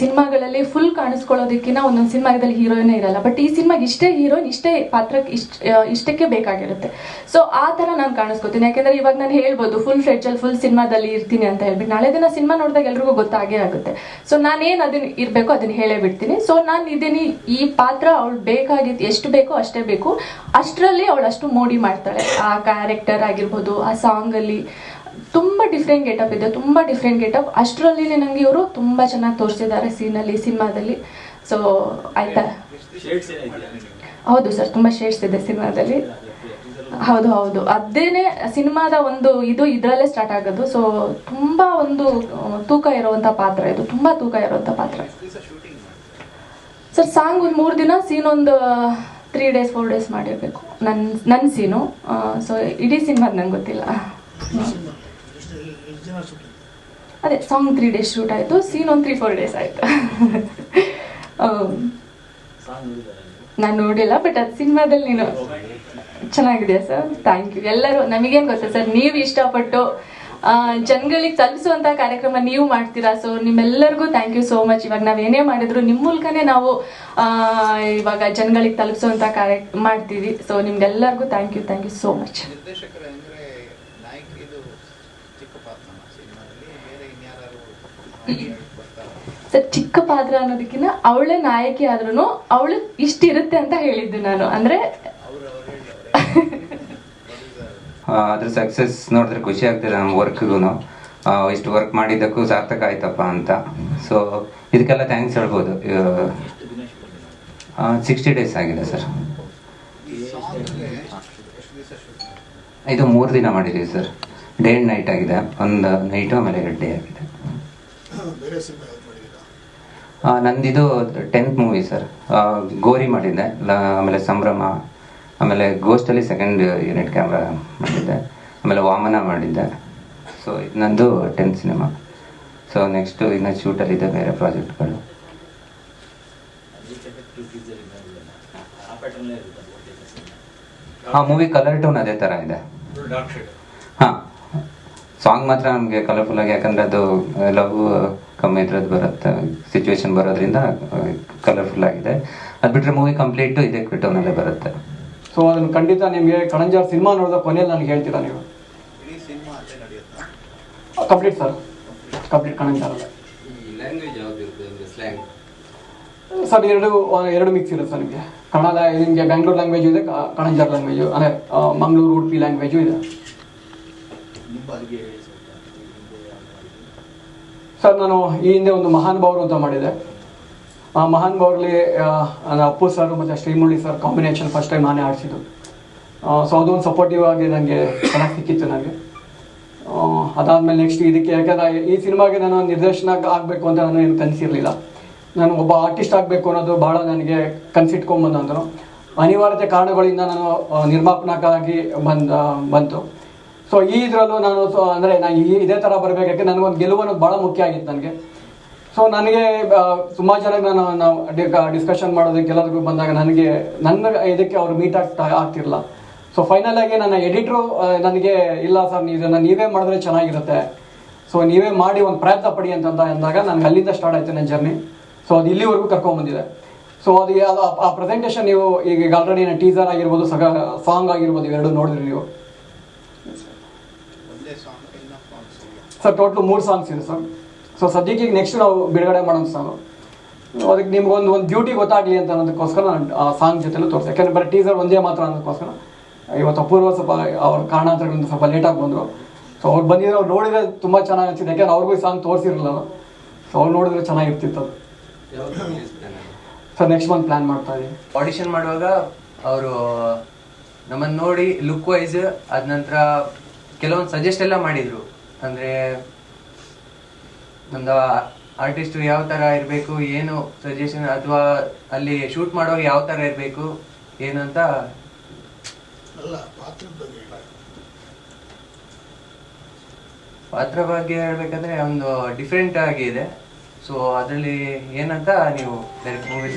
ಸಿನಿಮಾಗಳಲ್ಲಿ ಫುಲ್ ಕಾಣಿಸ್ಕೊಳ್ಳೋದಕ್ಕಿಂತ ಒಂದೊಂದು ಸಿನಿಮಾದಲ್ಲಿ ಹೀರೋಯಿನೇ ಇರಲ್ಲ. ಬಟ್ ಈ ಸಿನಿಮಾಗೆ ಇಷ್ಟೇ ಹೀರೋಯಿನ್, ಇಷ್ಟೇ ಪಾತ್ರಕ್ಕೆ ಇಷ್ಟ ಇಷ್ಟಕ್ಕೆ ಬೇಕಾಗಿರುತ್ತೆ. ಸೊ ಆ ಥರ ನಾನು ಕಾಣಿಸ್ಕೊತೀನಿ. ಯಾಕೆಂದರೆ ಇವಾಗ ನಾನು ಹೇಳ್ಬೋದು ಫುಲ್ ಫ್ರೆಡ್ಜಲ್ಲಿ ಫುಲ್ ಸಿನಿಮಾದಲ್ಲಿ ಇರ್ತೀನಿ ಅಂತ ಹೇಳ್ಬಿಟ್ಟು. ನಾಳೆ ದಿನ ಸಿನಿಮಾ ನೋಡಿದಾಗ ಎಲ್ರಿಗೂ ಗೊತ್ತಾಗೇ ಆಗುತ್ತೆ. ಸೊ ನಾನೇನು ಅದನ್ನ ಇರಬೇಕು ಅದನ್ನ ಹೇಳೇ ಬಿಡ್ತೀನಿ. ಸೊ ನಾನು ಇದ್ದೀನಿ, ಈ ಪಾತ್ರ ಅವಳು ಬೇಕಾಗಿದ್ದು ಎಷ್ಟು ಬೇಕೋ ಅಷ್ಟೇ ಬೇಕು. ಅಷ್ಟರಲ್ಲಿ ಅವಳು ಅಷ್ಟು ಮೋಡಿ ಮಾಡ್ತಾಳೆ. ಆ ಕ್ಯಾರೆಕ್ಟರ್ ಆಗಿರ್ಬೋದು, ಆ ಸಾಂಗಲ್ಲಿ ತುಂಬ ಡಿಫ್ರೆಂಟ್ ಗೆಟಪ್ ಇದೆ, ತುಂಬ ಡಿಫ್ರೆಂಟ್ ಗೆಟಪ್ ಅಷ್ಟರಲ್ಲಿ ನನಗೆ ಇವರು ತುಂಬ ಚೆನ್ನಾಗಿ ತೋರಿಸಿದ್ದಾರೆ ಸೀನಲ್ಲಿ, ಸಿನಿಮಾದಲ್ಲಿ. ಸೊ ಆಯ್ತಾ? ಹೌದು ಸರ್, ತುಂಬ ಶೇಡ್ಸ್ ಇದೆ ಸಿನಿಮಾದಲ್ಲಿ. ಹೌದು ಹೌದು. ಅದೇನೆ ಸಿನಿಮಾದ ಒಂದು ಇದು ಇದರಲ್ಲೇ ಸ್ಟಾರ್ಟ್ ಆಗೋದು. ಸೊ ತುಂಬ ಒಂದು ತೂಕ ಇರುವಂತ ಪಾತ್ರ ಇದು. ತುಂಬ ತೂಕ ಇರುವಂತ ಪಾತ್ರ. ಸರ್ ಸಾಂಗ್ ಒಂದು ಮೂರು ದಿನ ಸೀನ್ ಒಂದು ತ್ರೀ ಡೇಸ್ ಫೋರ್ ಡೇಸ್ ಮಾಡಿರ್ಬೇಕು. ನನ್ನ ನನ್ನ ಸೀನು ಸೊ ಇಡೀ ಸಿನಿಮಾದ ನಂಗೆ ಗೊತ್ತಿಲ್ಲ. ಅದೇ ಸಾಂಗ್ ತ್ರೀ ಡೇಸ್ ಶೂಟ್ ಆಯಿತು ಸೀನ್ ಒಂದು ತ್ರೀ ಫೋರ್ ಡೇಸ್ ಆಯಿತು. ನಾನು ನೋಡಿಲ್ಲ ಬಟ್ ಅದು ಸಿನಿಮಾದಲ್ಲಿ ನೀನು ಚೆನ್ನಾಗಿದೆ ಸರ್? ಥ್ಯಾಂಕ್ ಯು ಎಲ್ಲರೂ ನಮಗೇನು ಗೊತ್ತಾ ಸರ್ ನೀವು ಇಷ್ಟಪಟ್ಟು ಜನಗಳಿಗೆ ತಲುಪಿಸುವಂತಹ ಕಾರ್ಯಕ್ರಮ ನೀವು ಮಾಡ್ತೀರಾ? ಸೊ ನಿಮ್ಮೆಲ್ಲರಿಗೂ ಥ್ಯಾಂಕ್ ಯು ಸೋ ಮಚ್ ಇವಾಗ ನಾವು ಏನೇ ಮಾಡಿದ್ರು ನಿಮ್ಮ ಮೂಲಕನೇ ನಾವು ಇವಾಗ ಜನಗಳಿಗೆ ತಲುಪಿಸುವಂತಹ ಕಾರ್ಯ ಮಾಡ್ತೀವಿ. ಸೊ ನಿಮ್ಗೆಲ್ಲರಿಗೂ thank you thank you so much ನಿರ್ದೇಶಕರ ಅಂದ್ರೆ ನಾಯಕಿ ಇದು ಚಿಕ್ಕ ಪಾತ್ರ ಸಿನಿಮಾದಲ್ಲಿ ಬೇರೆ ಇನ್ಯಾರು ಬರ್ತಾರೆ ಸರ್ ಚಿಕ್ಕ ಪಾತ್ರ ಅನ್ನೋದಕ್ಕಿಂತ ಅವಳೇ ನಾಯಕಿ ಆದ್ರೂ ಅವಳು ಇಷ್ಟಿರುತ್ತೆ ಅಂತ ಹೇಳಿದ್ದು ನಾನು. ಅಂದ್ರೆ ಅದ್ರ ಸಕ್ಸಸ್ ನೋಡಿದ್ರೆ ಖುಷಿ ಆಗ್ತಿದೆ ನಮ್ಮ ವರ್ಕ್ಗೂ ಇಷ್ಟು ವರ್ಕ್ ಮಾಡಿದ್ದಕ್ಕೂ ಸಾರ್ಥಕ ಆಯ್ತಪ್ಪ ಅಂತ. ಸೊ ಇದಕ್ಕೆಲ್ಲ ಥ್ಯಾಂಕ್ಸ್ ಹೇಳ್ಬೋದು. ಸಿಕ್ಸ್ಟಿ ಡೇಸ್ ಆಗಿದೆ ಸರ್ ಇದು ಮೂರು ದಿನ ಮಾಡಿದ್ದೀವಿ ಸರ್ ಡೇ ಆ್ಯಂಡ್ ನೈಟ್ ಆಗಿದೆ. ಒಂದು ನೈಟು ಆಮೇಲೆ ಎರಡು ಡೇ ಆಗಿದೆ ಬೇರೆ ಸಿನಿಮಾ ಯಾವ್ದು ಮಾಡಿದ್ದೀರಾ ಆ, ನಂದಿದು ಟೆಂತ್ ಮೂವಿ ಸರ್ ಗೋರಿ ಮಾಡಿದ್ದೆ. ಆಮೇಲೆ ಸಂಭ್ರಮ, ಆಮೇಲೆ ಗೋಸ್ಟಲ್ಲಿ ಸೆಕೆಂಡ್ ಯೂನಿಟ್ ಕ್ಯಾಮ್ರಾ ಮಾಡಿದ್ದೆ. ಆಮೇಲೆ ವಾಮನ ಮಾಡಿದ್ದೆ. ಸೊ ಇದು ನಂದು ಟೆಂತ್ ಸಿನಿಮಾ ಸೊ ನೆಕ್ಸ್ಟು ಇನ್ನು ಶೂಟಲ್ಲಿದೆ ಬೇರೆ ಪ್ರಾಜೆಕ್ಟ್ಗಳು ಹಾಂ ಮೂವಿ ಕಲರ್ ಟೋನ್ ಅದೇ ಥರ ಇದೆ. ಸಾಂಗ್ ಮಾತ್ರ ನಮಗೆ ಕಲರ್ಫುಲ್ ಆಗಿ ಯಾಕಂದ್ರೆ ಅದು ಲವ್ ಕಮ್ಮಿ ಇದ್ರದ್ದು ಬರುತ್ತೆ. ಸಿಚುವೇಶನ್ ಬರೋದ್ರಿಂದ ಕಲರ್ಫುಲ್ ಆಗಿದೆ. ಅದು ಬಿಟ್ಟರೆ ಮೂವಿ ಕಂಪ್ಲೀಟ್ ಇದೇ ಟೋನಲ್ಲೇ ಬರುತ್ತೆ. ಸೊ ಅದನ್ನು ಖಂಡಿತ ನಿಮಗೆ ಕಣಂಜಾರ್ ಸಿನಿಮಾ ನೋಡಿದ ಕೊನೆಯಲ್ಲಿ ನನಗೆ ಹೇಳ್ತೀರಾ ನೀವು? ಕಂಪ್ಲೀಟ್ ಸರ್ ಕಂಪ್ಲೀಟ್ ಕಣಂಜಾರ್ ಸರ್ ಎರಡು ಎರಡು ಮಿಕ್ಸ್ ಇರುತ್ತೆ ಸರ್ ನಿಮಗೆ. ಕನ್ನಡ ನಿಮಗೆ ಬೆಂಗಳೂರು ಲ್ಯಾಂಗ್ವೇಜು ಇದೆ ಕಣಂಜಾರ್ ಲ್ಯಾಂಗ್ವೇಜು ಅಂದರೆ ಮಂಗಳೂರು ಉಡುಪಿ ಲ್ಯಾಂಗ್ವೇಜು ಇದೆ ನಿಮ್ಮ ಅಲ್ಲಿಗೆ ಹೇಳಿ ಸ್ವಲ್ಪ ಸರ್, ನಾನು ಈ ಹಿಂದೆ ಒಂದು ಮಹಾನ್ ಭಾವರು ಅಂತ ಮಾಡಿದೆ. ಆ ಮಹಾನ್ ಭಾವರಲ್ಲಿ ಅಪ್ಪು ಸರ್ ಮತ್ತು Srimurali sir combination first time ನಾನೇ ಆಡಿಸಿದ್ದು. ಸೊ ಅದೊಂದು ಸಪೋರ್ಟಿವ್ ಆಗಿ ನನಗೆ ಚೆನ್ನಾಗಿ ಸಿಕ್ಕಿತ್ತು ನನಗೆ ಅದಾದಮೇಲೆ ನೆಕ್ಸ್ಟ್ ಇದಕ್ಕೆ ಯಾಕಂದರೆ ಈ ಸಿನಿಮಾಗೆ ನಾನು ನಿರ್ದೇಶನ ಆಗಬೇಕು ಅಂತ ನಾನು ಏನು ಕನಸಿರಲಿಲ್ಲ. ನಾನು ಒಬ್ಬ ಆರ್ಟಿಸ್ಟ್ ಆಗಬೇಕು ಅನ್ನೋದು ಭಾಳ ನನಗೆ ಕನಸಿಟ್ಕೊಂಡ್ಬಂದು ಅಂದರು. ಅನಿವಾರ್ಯತೆ ಕಾರಣಗಳಿಂದ ನಾನು ನಿರ್ಮಾಪನಕ್ಕಾಗಿ ಬಂದ, ಬಂತು. ಸೊ ಈ ಇದರಲ್ಲೂ ನಾನು ಅಂದ್ರೆ ನಾನು ಇದೇ ಥರ ಬರಬೇಕು ನನಗೊಂದು ಗೆಲುವು ಅನ್ನೋದು ಭಾಳ ಮುಖ್ಯ ಆಗಿತ್ತು ನನಗೆ. ಸೊ ನನಗೆ ಸುಮಾರು ಜನಕ್ಕೆ ನಾನು, ನಾವು ಡಿಸ್ಕಷನ್ ಮಾಡೋದಕ್ಕೆ ಎಲ್ಲದಕ್ಕೂ ಬಂದಾಗ ನನಗೆ, ನನ್ನ ಇದಕ್ಕೆ ಅವ್ರು ಮೀಟ್ ಆಗ್ತಾ ಆಗ್ತಿರಲ್ಲ ಸೊ ಫೈನಲ್ ಆಗಿ ನನ್ನ ಎಡಿಟ್ರು ನನಗೆ, ಇಲ್ಲ ಸರ್, ನೀವು ಇದನ್ನ ನೀವೇ ಮಾಡಿದ್ರೆ ಚೆನ್ನಾಗಿರುತ್ತೆ. ಸೊ ನೀವೇ ಮಾಡಿ ಒಂದು ಪ್ರಯತ್ನ ಪಡಿ ಅಂತ ಅಂದಾಗ ನನಗೆ ಅಲ್ಲಿಂದ ಸ್ಟಾರ್ಟ್ ಆಯ್ತು ನನ್ನ ಜರ್ನಿ ಸೊ ಅದು ಇಲ್ಲಿವರೆಗೂ ಕರ್ಕೊಂಡ್ಬಂದಿದೆ ಸೊ ಅದು ಅದು ಆ- ಆ ಪ್ರೆಸೆಂಟೇಷನ್ ನೀವು ಈಗ ಆಲ್ರೆಡಿ ಟೀಸರ್ ಆಗಿರ್ಬೋದು, ಸಗ ಸಾಂಗ್ ಆಗಿರ್ಬೋದು, ಇವೆರಡು ನೋಡಿದ್ರಿ ನೀವು ಒಂದೇ ಸಾಂಗ್ ಇನ್ನೊಂದು ಸಾಂಗ್ಸ್ ಸರ್ ಟೋಟಲ್ ಮೂರು ಸಾಂಗ್ಸ್ ಇದೆ ಸರ್ ಸೊ ಸದ್ಯಕ್ಕೆ ಈಗ ನೆಕ್ಸ್ಟ್ ನಾವು ಬಿಡುಗಡೆ ಮಾಡೋಣ ಸಾಂಗು ಅದಕ್ಕೆ ನಿಮ್ಗೊಂದು ಒಂದು ಡ್ಯೂಟಿ ಗೊತ್ತಾಗಲಿ ಅಂತ ಅನ್ನೋದಕ್ಕೋಸ್ಕರ ನಾನು ಆ ಸಾಂಗ್ ಜೊತೆಲೂ ತೋರಿಸಿ ಯಾಕಂದ್ರೆ ಬರೀ ಟೀಸರ್ ಒಂದೇ ಮಾತ್ರ ಅನ್ನೋದಕ್ಕೋಸ್ಕರ. ಇವತ್ತು ಅಪೂರ್ವ ಸ್ವಲ್ಪ ಅವ್ರ ಕಾರಣಾಂತರಗಳಿಂದ ಸ್ವಲ್ಪ ಲೇಟಾಗಿ ಬಂದರು. ಸೊ ಅವ್ರು ಬಂದಿದ್ರೆ ಅವ್ರು ನೋಡಿದ್ರೆ ತುಂಬ ಚೆನ್ನಾಗಿ ಅನಿಸಿದೆ ಯಾಕಂದ್ರೆ ಅವ್ರಿಗೂ ಈ ಸಾಂಗ್ ತೋರಿಸಿರಲಿಲ್ಲ ಸೊ ಅವ್ರು ನೋಡಿದ್ರೆ ಚೆನ್ನಾಗಿರ್ತಿತ್ತು ಅದು. ಸರ್ ನೆಕ್ಸ್ಟ್ ಮಂತ್ ಪ್ಲ್ಯಾನ್ ಮಾಡ್ತಾ ಇದ್ದೀವಿ ಆಡಿಷನ್ ಮಾಡುವಾಗ ಅವರು ನಮ್ಮನ್ನು ನೋಡಿ ಲುಕ್ ವೈಸ್ ಅದ ನಂತರ ಕೆಲವೊಂದು ಸಜೆಸ್ಟ್ ಎಲ್ಲ ಮಾಡಿದ್ರು. ಅಂದ್ರೆ ನಮ್ದು ಆರ್ಟಿಸ್ಟ್ ಯಾವ ತರ ಇರಬೇಕು ಏನು ಸಜೆಷನ್ ಅಥವಾ ಅಲ್ಲಿ ಶೂಟ್ ಮಾಡೋ ಯಾವ ತರ ಇರಬೇಕು ಏನಂತ ಅಲ್ಲ ಪಾತ್ರದ ಬಗ್ಗೆ. ಪಾತ್ರ ಬಗ್ಗೆ ಹೇಳ್ಬೇಕಂದ್ರೆ ಒಂದು ಡಿಫ್ರೆಂಟ್ ಆಗಿ ಇದೆ. ಸೊ ಅದರಲ್ಲಿ ಏನಂತ ನೀವು ಡೈರೆಕ್ಟ್ ಮೂವಿ